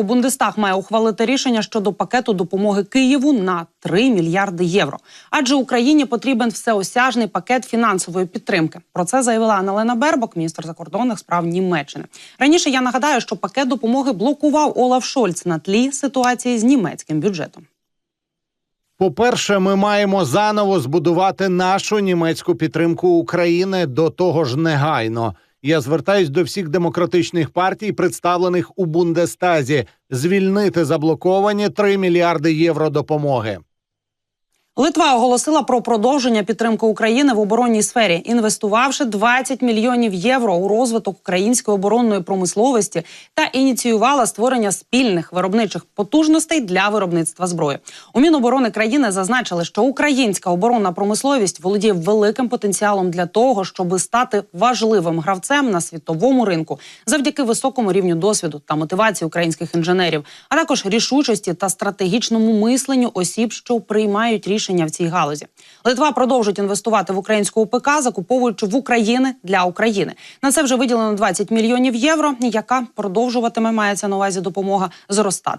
влітку Бундестаг має ухвалити рішення щодо пакету допомоги Києву на 3 мільярди євро. Адже Україні потрібен всеосяжний пакет фінансової підтримки. Про це заявила Аналена Бербок, міністр закордонних справ Німеччини. Раніше я нагадаю, що пакет допомоги блокував Олаф Шольц на тлі ситуації з німецьким бюджетом. По-перше, ми маємо заново збудувати нашу німецьку підтримку України до того ж негайно. Я звертаюсь до всіх демократичних партій, представлених у Бундестазі, звільнити заблоковані 3 мільярди євро допомоги. Литва оголосила про продовження підтримки України в оборонній сфері, інвестувавши 20 мільйонів євро у розвиток української оборонної промисловості та ініціювала створення спільних виробничих потужностей для виробництва зброї. У Міноборони країни зазначили, що українська оборонна промисловість володіє великим потенціалом для того, щоб стати важливим гравцем на світовому ринку завдяки високому рівню досвіду та мотивації українських інженерів, а також рішучості та стратегічному мисленню осіб, що приймають рішення в цій галузі. Литва продовжить інвестувати в українську ОПК, закуповуючи в України для України. На це вже виділено 20 мільйонів євро, яка продовжуватиме мається на увазі допомога зростати.